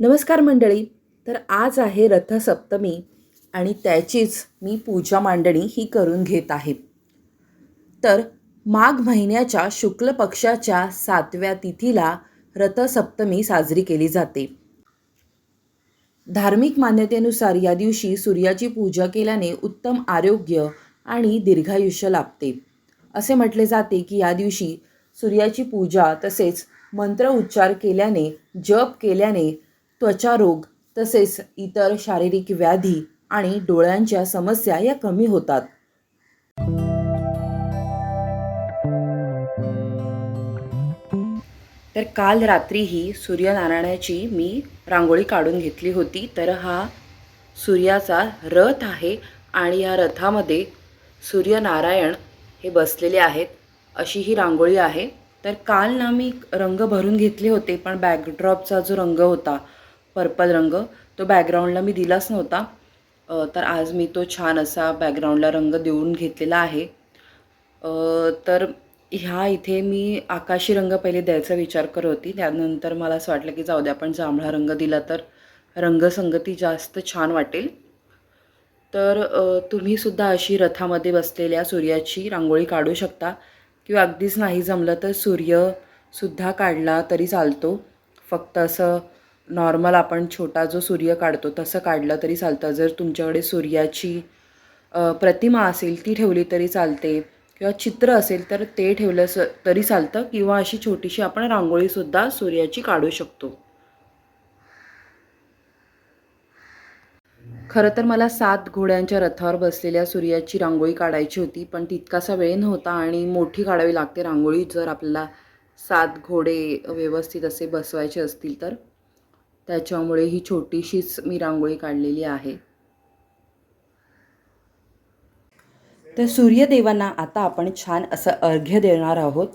नमस्कार मंडळी. तर आज आहे रथसप्तमी आणि त्याचीच मी पूजा मांडणी ही करून घेत आहे. तर माघ महिन्याच्या शुक्ल पक्षाच्या सातव्या तिथीला रथसप्तमी साजरी केली जाते. धार्मिक मान्यतेनुसार या दिवशी सूर्याची पूजा केल्याने उत्तम आरोग्य आणि दीर्घायुष्य लाभते. असे म्हटले जाते की या दिवशी सूर्याची पूजा तसेच मंत्र उच्चार केल्याने जप केल्याने त्वचारोग तसेच इतर शारीरिक व्याधी आणि डोळ्यांच्या समस्या या कमी होतात. तर काल रात्री ही सूर्यनारायणाची मी रांगोळी काढून घेतली होती. तर हा सूर्याचा रथ आहे आणि या रथामध्ये सूर्यनारायण हे बसलेले आहेत अशी ही रांगोळी आहे. तर काल ना मी रंग भरून घेतले होते पण बॅकड्रॉपचा जो रंग होता पर्पल रंग. तो बॅकग्राऊंडला मी दिलाच नव्हता. तर आज मी तो छान असा बॅकग्राऊंडला रंग देऊन घेतलेला आहे. तर ह्या इथे मी आकाशी रंग पहिले द्यायचा विचार करत होती. त्यानंतर मला असं वाटलं की जाऊ दे आपण जांभळा रंग दिला तर रंगसंगती जास्त छान वाटेल. तर तुम्हीसुद्धा अशी रथामध्ये बसलेल्या सूर्याची रांगोळी काढू शकता. किंवा अगदीच नाही जमलं तर सूर्यसुद्धा काढला तरी चालतो. फक्त असं नॉर्मल आपण छोटा जो सूर्य काढतो तसं काढलं तरी चालतं. जर तुमच्याकडे सूर्याची प्रतिमा असेल ती ठेवली तरी चालते. किंवा चित्र असेल तर ते ठेवलं स तरी चालतं. किंवा अशी छोटीशी आपण रांगोळीसुद्धा सूर्याची काढू शकतो. खरं तर मला सात घोड्यांच्या रथावर बसलेल्या सूर्याची रांगोळी काढायची होती पण तितकासा वेळ नव्हता आणि मोठी काढावी लागते रांगोळी. जर आपल्याला सात घोडे व्यवस्थित असे बसवायचे असतील तर? त्याच्यामुळे ही छोटीशीच मी रांगोळी काढलेली आहे. तर सूर्यदेवांना आता आपण छान असं अर्घ्य देणार आहोत.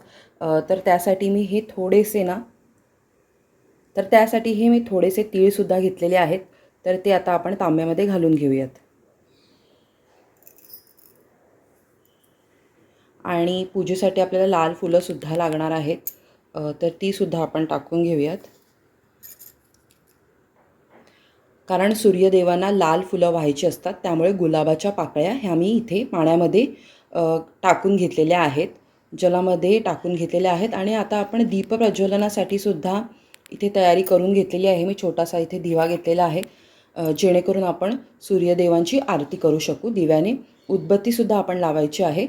तर त्यासाठी मी हे थोडेसे ना तर त्यासाठी हे मी थोडेसे तीळसुद्धा घेतलेले आहेत. तर ते आता आपण तांब्यामध्ये घालून घेऊयात. आणि पूजेसाठी आपल्याला लाल फुलंसुद्धा लागणार आहेत. तर तीसुद्धा आपण टाकून घेऊयात. कारण सूर्यदेवांना लाल फुलं व्हायची असतात त्यामुळे गुलाबाच्या पाकळ्या ह्या मी इथे पाण्यामध्ये टाकून घेतलेल्या आहेत. जलामध्ये टाकून घेतलेल्या आहेत आणि आता आपण दीप प्रज्वलनासाठी सुद्धा इथे तयारी करून घेतलेली आहे. मी छोटासा इथे दिवा घेतलेला आहे जेणेकरून आपण सूर्यदेवांची आरती करू शकू. दिव्याने उदबत्तीसुद्धा आपण लावायची आहे.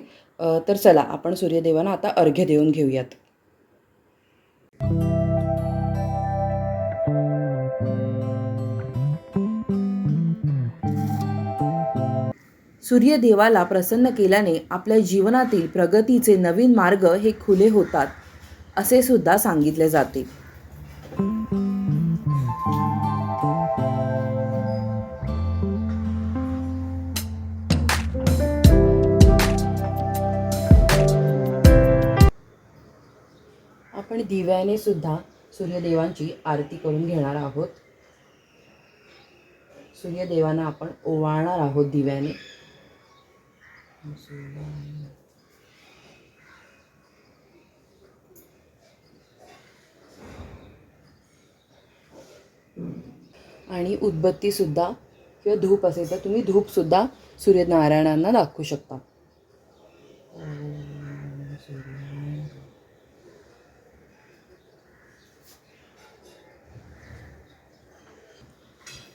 तर चला आपण सूर्यदेवांना आता अर्घ्य देऊन घेऊयात. सूर्यदेवाला प्रसन्न केल्याने आपल्या जीवनातील प्रगतीचे नवीन मार्ग हे खुले होतात असे सुद्धा सांगितले जाते. आपण दिव्याने सुद्धा सूर्यदेवांची आरती करून घेणार आहोत. सूर्यदेवांना आपण ओवाळणार आहोत दिव्याने. आणि उदबत्तीसुद्धा किंवा धूप असेल तर तुम्ही धूपसुद्धा सूर्यनारायणांना दाखवू शकता.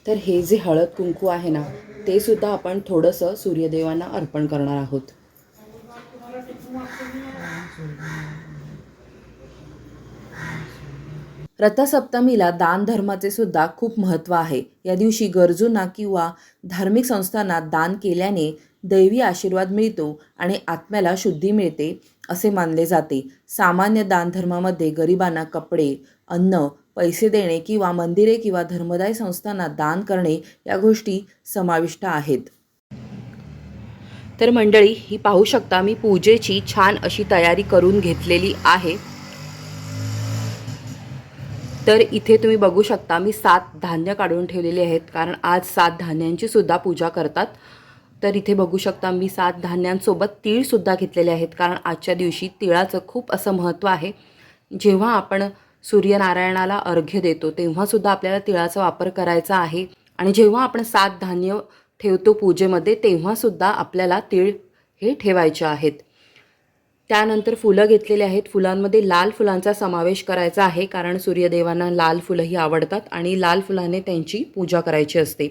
तर हे जे हळद कुंकू आहे ना ते सुद्धा आपण थोडंसं सूर्यदेवांना अर्पण करणार आहोत. रथसप्तमीला दान धर्माचे सुद्धा खूप महत्त्व आहे. या दिवशी गरजूंना किंवा धार्मिक संस्थांना दान केल्याने दैवी आशीर्वाद मिळतो आणि आत्म्याला शुद्धी मिळते असे मानले जाते. सामान्य दानधर्मामध्ये गरिबांना कपडे अन्न पैसे देणे किंवा मंदिरे किंवा धर्मदाय संस्थांना दान करणे या गोष्टी समाविष्ट आहेत. तर मंडळी ही पाहू शकता मी पूजेची छान अशी तयारी करून घेतलेली आहे. तर इथे तुम्ही बघू शकता मी सात धान्य काढून ठेवलेले आहेत कारण आज सात धान्यांची सुद्धा पूजा करतात. तर इथे बघू शकता मी सात धान्यांसोबत तीळसुद्धा घेतलेले आहेत कारण आजच्या दिवशी तिळाचं खूप असं महत्त्व आहे. जेव्हा आपण सूर्यनारायणाला अर्घ्य देतो तेव्हासुद्धा आपल्याला तिळाचा वापर करायचा आहे. आणि जेव्हा आपण सात धान्य ठेवतो पूजेमध्ये तेव्हासुद्धा आपल्याला तीळ हे ठेवायचे आहेत. त्यानंतर फुलं घेतलेली आहेत. फुलांमध्ये लाल फुलांचा समावेश करायचा आहे कारण सूर्यदेवांना लाल फुलंही आवडतात आणि लाल फुलाने त्यांची पूजा करायची असते.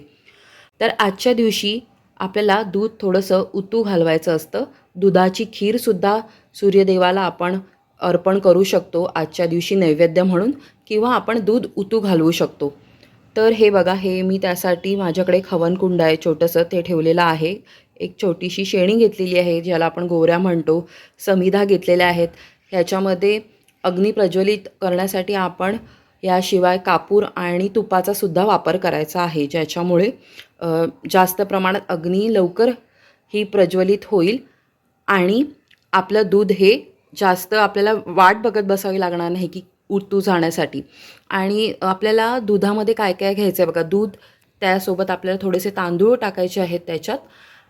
तर आजच्या दिवशी आपल्याला दूध थोडंसं उतू घालवायचं असतं. दुधाची खीरसुद्धा सूर्यदेवाला आपण अर्पण करू शकतो आजच्या दिवशी नैवेद्य म्हणून किंवा आपण दूध उतू घालवू शकतो. तर हे बघा हे मी त्यासाठी माझ्याकडे खवनकुंड आहे छोटंसं ते ठेवलेलं आहे. एक छोटीशी शेणी घेतलेली आहे ज्याला आपण गोऱ्या म्हणतो समिधा घेतलेल्या आहेत. ह्याच्यामध्ये अग्नी प्रज्वलित करण्यासाठी आपण याशिवाय कापूर आणि तुपाचा सुद्धा वापर करायचा आहे ज्याच्यामुळे जास्त प्रमाणात अग्नी लवकर ही प्रज्वलित होईल आणि आपलं दूध हे जास्त आपल्याला वाट बघत बसावी लागणार नाही की उतू जाण्यासाठी. आणि आपल्याला दुधामध्ये काय काय घ्यायचं आहे बघा दूध त्यासोबत आपल्याला थोडेसे तांदूळ टाकायचे आहेत त्याच्यात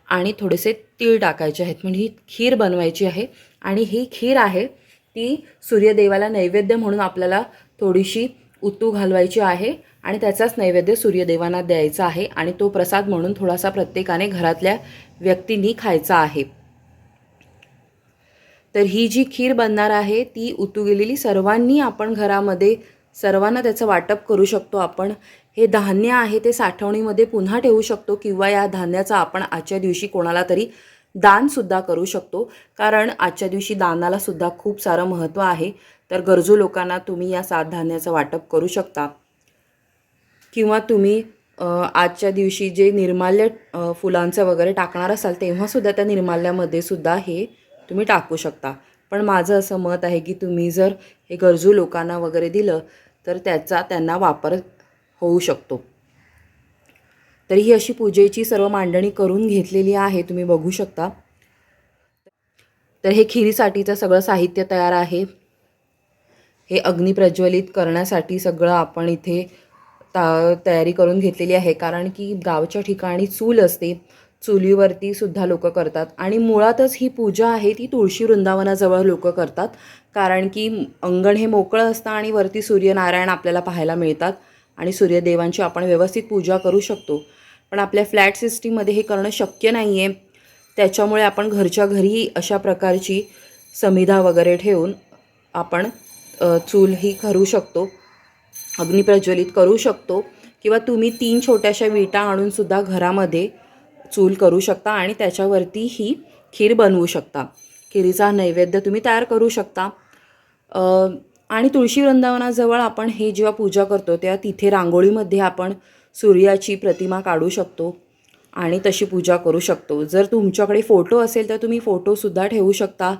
आणि थोडेसे तीळ टाकायचे आहेत. म्हणजे ही खीर बनवायची आहे आणि ही खीर आहे ती सूर्यदेवाला नैवेद्य म्हणून आपल्याला थोडीशी उतू घालवायची आहे आणि त्याचाच नैवेद्य सूर्यदेवांना द्यायचा आहे आणि तो प्रसाद म्हणून थोडासा प्रत्येकाने घरातल्या व्यक्तींनी खायचा आहे. तर ही जी खीर बनणार आहे ती उतू गेलेली सर्वांनी आपण घरामध्ये सर्वांना त्याचं वाटप करू शकतो आपण. हे धान्य आहे ते साठवणीमध्ये पुन्हा ठेवू शकतो किंवा या धान्याचा आपण आजच्या दिवशी कोणाला तरी दानसुद्धा करू शकतो. कारण आजच्या दिवशी दानालासुद्धा खूप सारं महत्त्व आहे. तर गरजू लोकांना तुम्ही या सात धान्याचं वाटप करू शकता. किंवा तुम्ही आजच्या दिवशी जे निर्माल्य फुलांचं वगैरे टाकणार असाल तेव्हासुद्धा त्या निर्माल्यामध्ये सुद्धा हे तुम्ही टाकू शकता. पण माझं असं मत आहे की तुम्ही जर हे गरजू लोकांना वगैरे दिलं तर त्याचा त्यांना वापर होऊ शकतो. तर ही अशी पूजेची सर्व मांडणी करून घेतलेली आहे तुम्ही बघू शकता. तर हे खिरीसाठीचं सगळं साहित्य तयार आहे. हे अग्नी प्रज्वलित करण्यासाठी सगळं आपण इथे ता तयारी करून घेतलेली आहे. कारण की गावच्या ठिकाणी चूल असते. चुलीवरती सुद्धा लोक करतात. आणि मुळातच ही पूजा आहे ती तुळशी वृंदावनाजवळ लोक करतात. कारण की अंगण हे मोकळं असतं आणि वरती सूर्यनारायण आपल्याला पाहायला मिळतात. आणि सूर्यदेवांची आपण व्यवस्थित पूजा करू शकतो. पण आपल्या फ्लॅट सिस्टीममध्ये हे करणं शक्य नाही आहे त्याच्यामुळे आपण घरच्या घरी अशा प्रकारची समिधा वगैरे ठेवून आपण चूल ही करू शकतो. अग्निप्रज्वलित करू शकतो. किंवा तुम्ही तीन छोट्याशा विटा आणूनसुद्धा घरामध्ये चूल करू शकता आणि त्याच्यावरती ही खीर बनवू शकता. खिरीचा नैवेद्य तुम्ही तयार करू शकता. आणि तुळशी वृंदावनाजवळ आपण हे जेव्हा पूजा करतो तेव्हा तिथे रांगोळीमध्ये आपण सूर्याची प्रतिमा काढू शकतो आणि तशी पूजा करू शकतो. जर तुमच्याकडे फोटो असेल तर तुम्ही फोटोसुद्धा ठेवू शकता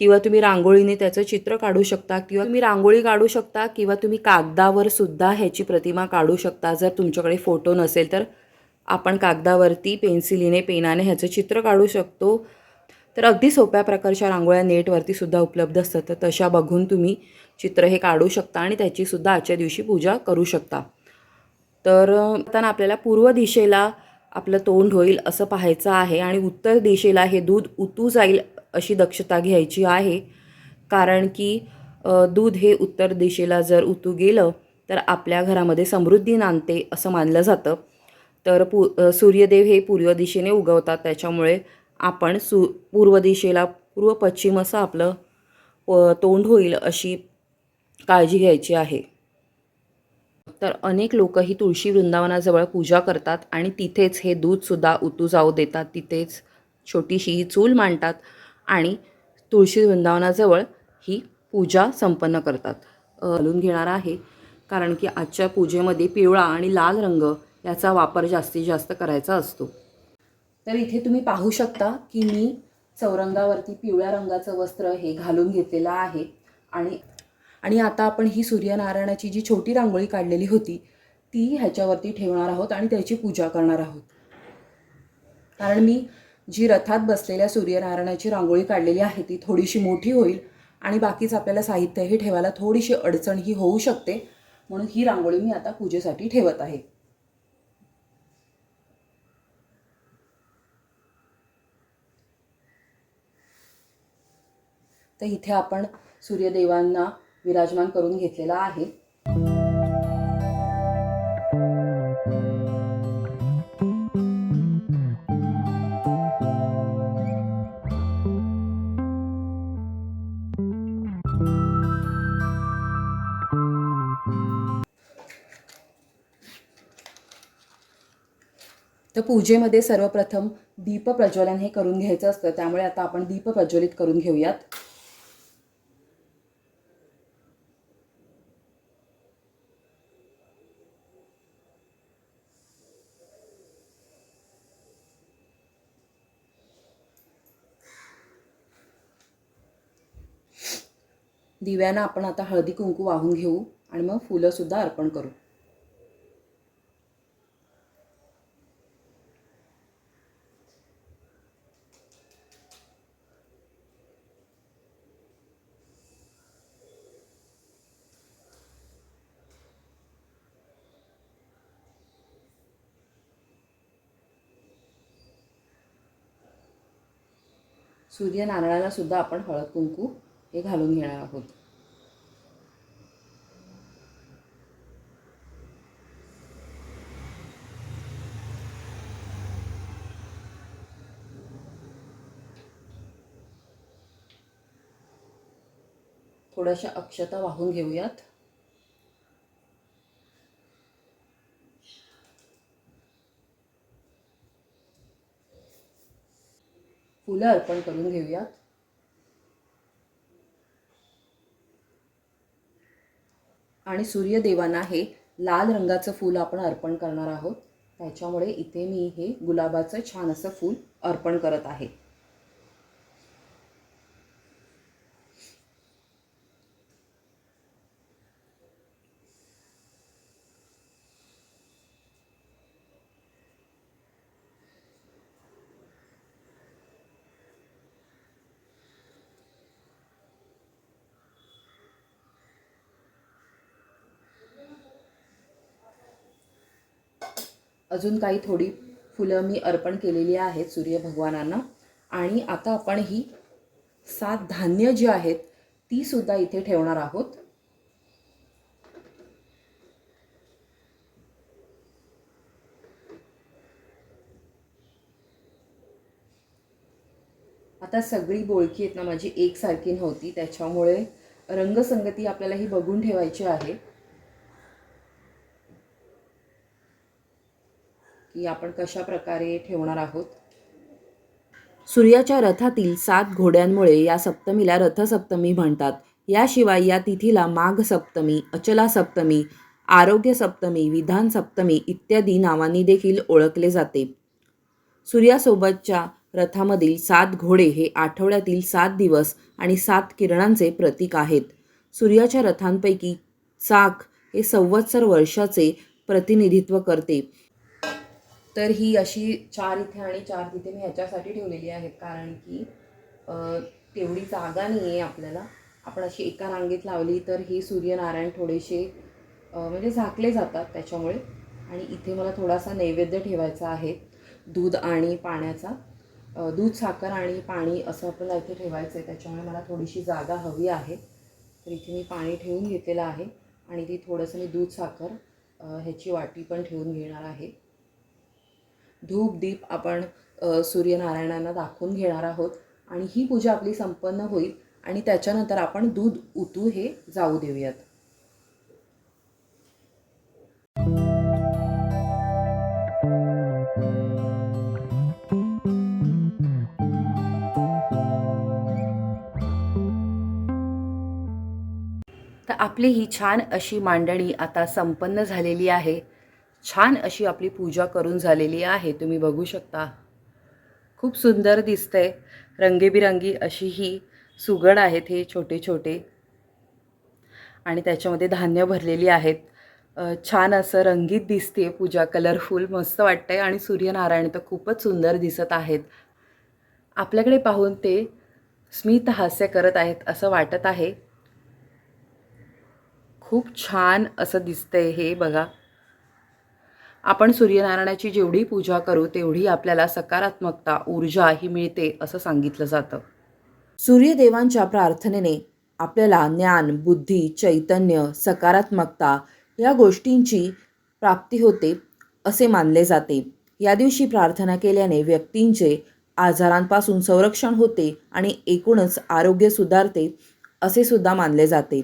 किंवा तुम्ही रांगोळीने त्याचं चित्र काढू शकता किंवा तुम्ही रांगोळी काढू शकता किंवा तुम्ही कागदावर सुद्धा ह्याची प्रतिमा काढू शकता. जर तुमच्याकडे फोटो नसेल तर आपण कागदावरती पेन्सिलीने पेनाने ह्याचं चित्र काढू शकतो. तर अगदी सोप्या प्रकारच्या रांगोळ्या नेटवरती सुद्धा उपलब्ध असतात. तर तशा बघून तुम्ही चित्र हे काढू शकता आणि त्याचीसुद्धा आजच्या दिवशी पूजा करू शकता. तर आता आपल्याला पूर्व दिशेला आपलं तोंड होईल असं पाहायचं आहे आणि उत्तर दिशेला हे दूध उतू जाईल अशी दक्षता घ्यायची आहे. कारण की दूध हे उत्तर दिशेला जर उतू गेलं तर आपल्या घरामध्ये समृद्धी नांदते असं मानलं जातं. तर पू सूर्यदेव हे पूर्व दिशेने उगवतात. त्याच्यामुळे आपण सु पूर्व दिशेला पूर्व पश्चिम असं आपलं तोंड होईल अशी काळजी घ्यायची आहे. तर अनेक लोक ही तुळशी वृंदावनाजवळ पूजा करतात आणि तिथेच हे दूधसुद्धा उतू जाऊ देतात. तिथेच छोटीशी ही चूल मांडतात आणि तुळशी वृंदावनाजवळ ही पूजा संपन्न करतात. घालून घेणार आहे. कारण की आजच्या पूजेमध्ये पिवळा आणि लाल रंग याचा वापर जास्तीत जास्त करायचा असतो. तर इथे तुम्ही पाहू शकता की मी चौरंगावरती पिवळ्या रंगाचं वस्त्र हे घालून घेतलेलं आहे. आणि आणि आता आपण ही सूर्यनारायणाची जी छोटी रांगोळी काढलेली होती ती ह्याच्यावरती ठेवणार आहोत आणि त्याची पूजा करणार आहोत. कारण मी जी रथात बसलेल्या सूर्यनारायणाची रांगोळी काढलेली आहे ती थोडीशी मोठी होईल आणि बाकीच आपल्याला साहित्यही ठेवायला थोडीशी अडचण ही होऊ शकते. म्हणून ही रांगोळी मी आता पूजेसाठी ठेवत आहे. तर इथे आपण सूर्यदेवांना विराजमान करून घेतलेला आहे. तर पूजेमध्ये सर्वप्रथम दीप प्रज्वलन हे करून घ्यायचं असतं. त्यामुळे आता आपण दीप प्रज्वलित करून घेऊयात. दिव्यानं आपण आता हळदी कुंकू वाहून घेऊ आणि मग फुलं सुद्धा अर्पण करू. सूर्यनारायणाला सुद्धा आपण हळद कुंकू हे घालून घेणार आहोत. थोड्याशा अक्षता वाहून घेऊयात. फुलं अर्पण करून घेऊयात. आणि सूर्यदेवांना हे लाल रंगाचं फूल आपण अर्पण करणार आहोत. त्याच्यामुळे इथे मी हे गुलाबाचं छान असं फूल अर्पण करत आहे. अजून काही थोडी फुलं मी अर्पण केलेली आहेत सूर्यभगवानांना आणि आता आपण ही सात धान्य जी आहेत ती सुद्धा इथे ठेवणार आहोत. आता सगळी बोळकी आहेत ना माझी एकसारखी नव्हती त्याच्यामुळे रंगसंगती आपल्याला ही बघून ठेवायची आहे. की आपण कशा प्रकारे ठेवणार आहोत? सूर्याच्या रथातील सात घोड्यांमुळे या सप्तमीला रथसप्तमी म्हणतात. याशिवाय या तिथीला माघ सप्तमी अचला सप्तमी आरोग्य सप्तमी विधान सप्तमी इत्यादी नावांनी देखील ओळखले जाते. सूर्यासोबतच्या रथामधील सात घोडे हे आठवड्यातील सात दिवस आणि सात किरणांचे प्रतीक आहेत. सूर्याच्या रथांपैकी चाक हे संवत्सर वर्षाचे प्रतिनिधित्व करते. तर ही अशी चार इथे आणि चार तिथे मी ह्याच्यासाठी ठेवलेली आहेत. कारण की तेवढी जागा नाही आहे आपल्याला. आपण अशी एका रांगेत लावली तर हे सूर्यनारायण थोडेसे म्हणजे झाकले जातात त्याच्यामुळे. आणि इथे मला थोडासा नैवेद्य ठेवायचा आहे. दूध आणि पाण्याचा. दूध साखर आणि पाणी असं आपल्याला इथे ठेवायचं आहे त्याच्यामुळे मला थोडीशी जागा हवी आहे. तर इथे मी पाणी ठेवून घेतलेलं आहे. आणि ती थोडंसं मी दूध साखर ह्याची वाटी पण ठेवून घेणार आहे. धूप दीप आपण सूर्यनारायणांना दाखवून घेणार आहोत आणि ही पूजा आपली संपन्न होईल आणि त्याच्यानंतर आपण दूध उतू हे जाऊ देऊयात. तर आपली ही छान अशी मांडणी आता संपन्न झालेली आहे. छान अशी आपली पूजा करून झालेली आहे. तुम्ही बघू शकता. खूप सुंदर दिसतंय. रंगेबिरंगी अशी ही सुगड आहेत हे छोटे छोटे. आणि त्याच्यामध्ये धान्य भरलेली आहेत. छान असं रंगीत दिसते पूजा. कलरफुल मस्त वाटतंय. आणि सूर्यनारायण तर खूपच सुंदर दिसत आहेत. आपल्याकडे पाहून ते स्मित हास्य करत आहेत असं वाटत आहे. खूप छान असं दिसतंय हे बघा. आपण सूर्यनारायणाची जेवढी पूजा करू तेवढी आपल्याला सकारात्मकता ऊर्जा ही मिळते असं सांगितलं जातं. सूर्यदेवांच्या प्रार्थनेने आपल्याला ज्ञान बुद्धी चैतन्य सकारात्मकता या गोष्टींची प्राप्ती होते असे मानले जाते. या दिवशी प्रार्थना केल्याने व्यक्तींचे आजारांपासून संरक्षण होते आणि एकूणच आरोग्य सुधारते असे सुद्धा मानले जाते.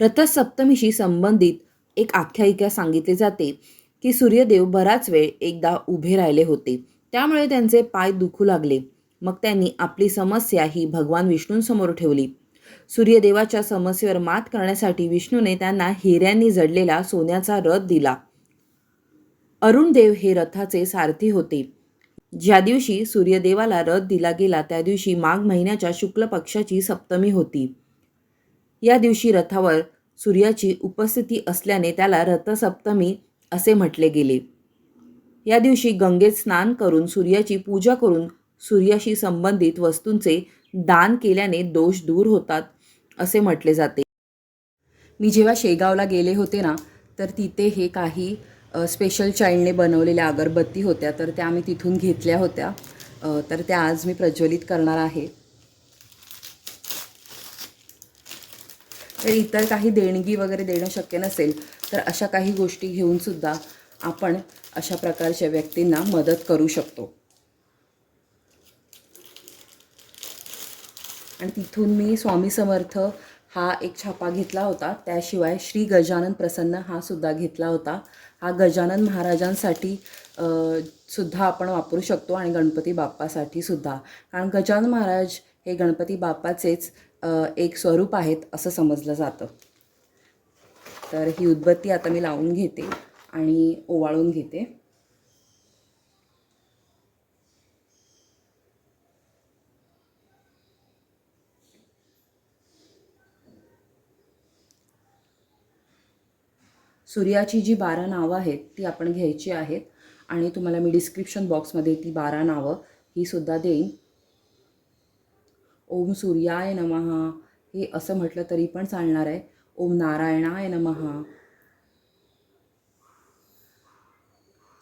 रथसप्तमीशी संबंधित एक आख्यायिका सांगितली जाते. की सूर्यदेव बराच वेळ एकदा उभे राहिले होते. त्यामुळे त्यांचे पाय दुखू लागले. मग त्यांनी आपली समस्या ही भगवान विष्णूंसमोर ठेवली. सूर्यदेवाच्या समस्येवर मात करण्यासाठी विष्णूने त्यांना हिऱ्यांनी जडलेला सोन्याचा रथ दिला. अरुणदेव हे रथाचे सारथी होते. ज्या दिवशी सूर्यदेवाला रथ दिला गेला त्या दिवशी माघ महिन्याच्या शुक्ल पक्षाची सप्तमी होती. या दिवशी रथावर सूर्याची उपस्थिती असल्याने त्याला रथसप्तमी असे म्हटले गेले. या दिवशी गंगेत स्नान करून सूर्याची पूजा करून सूर्याशी संबंधित वस्तूंचे दान केल्याने दोष दूर होतात असे म्हटले जाते. मी जेव्हा शेगावला गेले होते ना तर तिथे हे काही स्पेशल चाइल्डने बनवलेल्या अगरबत्ती होत्या तर त्या आम्ही तिथून घेतल्या होत्या. तर त्या आज मी प्रज्वलित करणार आहे. तर इतर काही देणगी वगैरे देणं शक्य नसेल तर अशा काही गोष्टी घेऊन सुद्धा आपण अशा प्रकारच्या व्यक्तींना मदत करू शकतो. आणि तिथून मी स्वामी समर्थ हा एक छापा घेतला होता. त्याशिवाय श्री गजानन प्रसन्न हा सुद्धा घेतला होता. हा गजानन महाराजांसाठी सुद्धा आपण वापरू शकतो आणि गणपती बाप्पासाठी सुद्धा. कारण गजानन महाराज हे गणपती बाप्पाचेच एक स्वरूप आहेत असं समजलं जातं. तर ही उदबत्ती आता मी लावून घेते आणि ओवाळून घेते. सूर्याची जी बारा नावं आहेत ती आपण घ्यायची आहेत आणि तुम्हाला मी डिस्क्रिप्शन बॉक्समध्ये ती बारा नावं ही सुद्धा देईन. ओम सूर्याय नमः. हे असं म्हटलं तरी पण चालणार आहे. ओम नारायणाय नमः.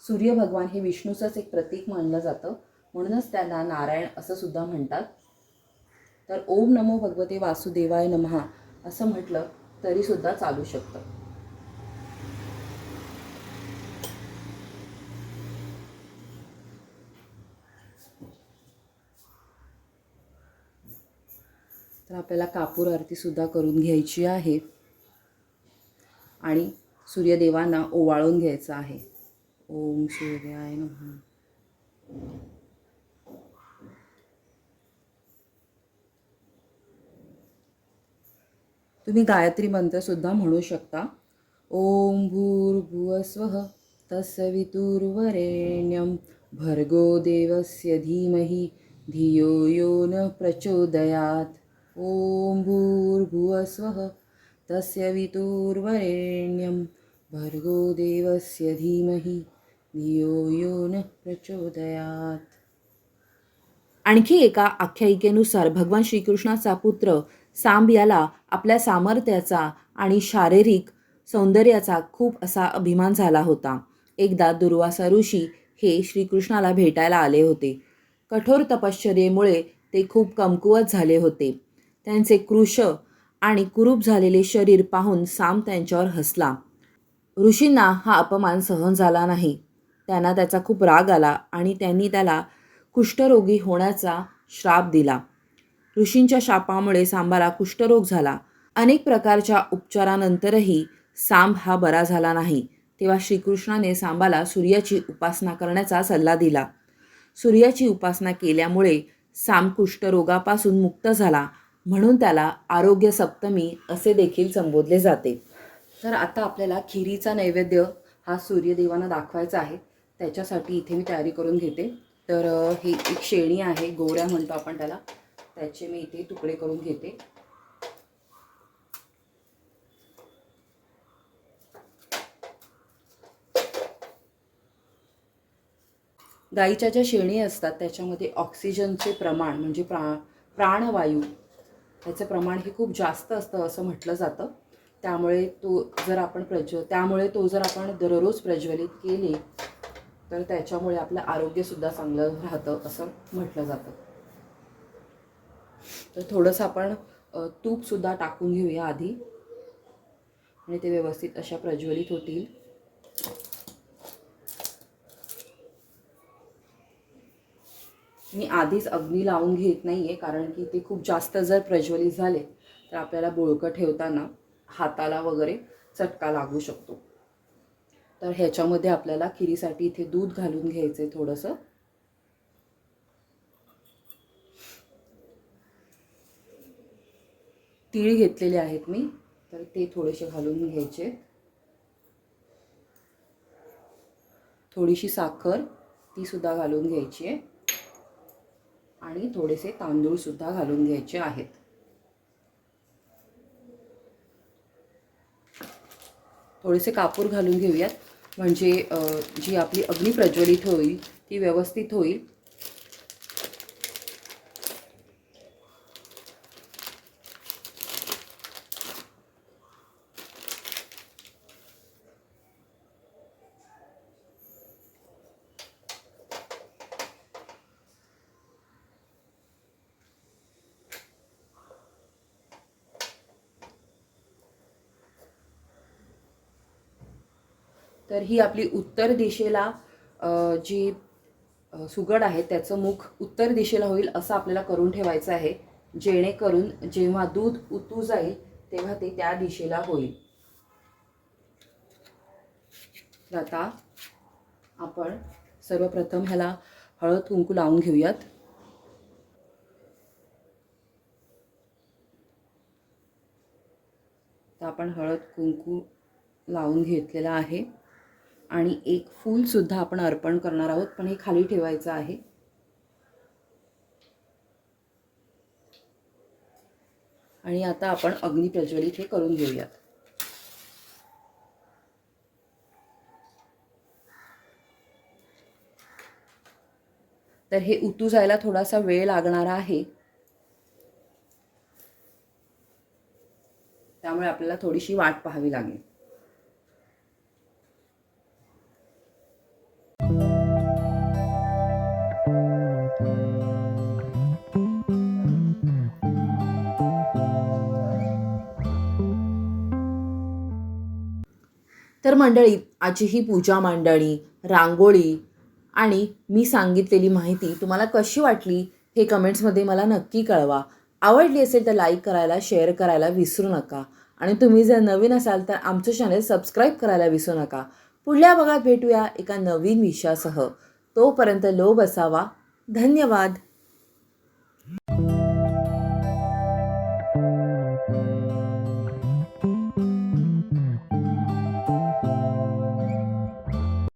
सूर्य भगवान हे विष्णूचंच एक प्रतीक मानलं जातं. म्हणूनच त्यांना नारायण असं सुद्धा म्हणतात. तर ओम नमो भगवते वासुदेवाय नमः असं म्हटलं तरी सुद्धा चालू शकतं. तर आपल्याला कापूर आरतीसुद्धा करून घ्यायची आहे. आणि सूर्यदेवांना ओवाळून घ्यायचं आहे. ओम सूर्याय नमः. तुम्ही गायत्री मंत्रसुद्धा म्हणू शकता. ओम भूर्भुवस्व तत्सवितुर्वरेण्यं भर्गो देवस्य धीमहि धियो यो न प्रचोदयात्. ॐ भूर्भुवस्वः तस्य वितुर्वरेण्यं भर्गो देवस्य धीमहि धियो यो न प्रचोदयात्। आणखी एका आख्यायिकेनुसार भगवान श्रीकृष्णाचा पुत्र सांब याला आपल्या सामर्थ्याचा आणि शारीरिक सौंदर्याचा खूप असा अभिमान झाला होता. एकदा दुर्वासा ऋषी हे श्रीकृष्णाला भेटायला आले होते. कठोर तपश्चर्येमुळे ते खूप कमकुवत झाले होते. त्यांचे कृश आणि कुरूप झालेले शरीर पाहून साम त्यांच्यावर हसला. ऋषींना हा अपमान सहन झाला नाही. त्यांना त्याचा खूप राग आला आणि त्यांनी त्याला कुष्ठरोगी होण्याचा श्राप दिला. ऋषींच्या शापामुळे सांबाला कुष्ठरोग झाला. अनेक प्रकारच्या उपचारानंतरही सांब हा बरा झाला नाही. तेव्हा श्रीकृष्णाने सांबाला सूर्याची उपासना करण्याचा सल्ला दिला. सूर्याची उपासना केल्यामुळे सांब कुष्ठरोगापासून मुक्त झाला. म्हणून त्याला आरोग्य सप्तमी असे देखील संबोधले जाते. तर आता आपल्याला खिरीचा नैवेद्य हा सूर्यदेवांना दाखवायचा आहे. त्याच्यासाठी इथे मी तयारी करून घेते. तर ही एक शेणी आहे गोऱ्या म्हणतो आपण त्याला. त्याचे मी इथे तुकडे करून घेते. गाईच्या ज्या शेणी असतात त्याच्यामध्ये ऑक्सिजनचे प्रमाण म्हणजे प्रा प्राणवायू त्याचं प्रमाण हे खूप जास्त असतं असं म्हटलं जातं. त्यामुळे तो जर आपण प्रज्व त्यामुळे तो जर आपण दररोज प्रज्वलित केले तर त्याच्यामुळे आपलं आरोग्यसुद्धा चांगलं राहतं असं म्हटलं जातं. तर थोडंसं आपण तूपसुद्धा टाकून घेऊया आधी. आणि ते व्यवस्थित अशा प्रज्वलित होतील. मी आधीच अग्नी लावून घेत नाही आहे कारण की ते खूप जास्त जर प्रज्वलित झाले तर आपल्याला बोळकं ठेवताना हाताला वगैरे चटका लागू शकतो. तर ह्याच्यामध्ये आपल्याला खिरीसाठी इथे दूध घालून घ्यायचं आहे थोडंसं. तीळ घेतलेले आहेत मी तर ते थोडेसे घालून घ्यायचे. थोडीशी साखर ती सुद्धा घालून घ्यायची आहे. आणि थोडेसे तांदूळसुद्धा घालून घ्यायचे आहेत. थोडेसे कापूर घालून घेऊयात. म्हणजे जी आपली अग्नी प्रज्वलित होईल ती व्यवस्थित होईल. तर ही आपली उत्तर दिशेला जी सुगड आहे त्याचं मुख उत्तर दिशेला होईल असं आपल्याला करून ठेवायचं आहे. जेणेकरून जेव्हा दूध उतू जाईल तेव्हा ते त्या दिशेला होईल. आता आपण सर्वप्रथम ह्याला हळद कुंकू लावून घेऊयात. तर आपण हळद कुंकू लावून घेतलेला आहे. आणि एक फूलसुद्धा आपण अर्पण करणार आहोत पण हे खाली ठेवायचं आहे. आणि आता आपण अग्नी प्रज्वलित हे करून घेऊयात. तर हे उतू जायला थोडासा वेळ लागणार आहे. त्यामुळे आपल्याला थोडीशी वाट पाहावी लागेल. तर मंडळी आजची ही पूजा मांडणी रांगोळी आणि मी सांगितलेली माहिती तुम्हाला कशी वाटली हे कमेंट्समध्ये मला नक्की कळवा. आवडली असेल तर लाईक करायला शेअर करायला विसरू नका. आणि तुम्ही जर नवीन असाल तर आमचं चॅनल सबस्क्राईब करायला विसरू नका. पुढल्या भागात भेटूया एका नवीन विषयासह. तोपर्यंत लोभ असावा. धन्यवाद.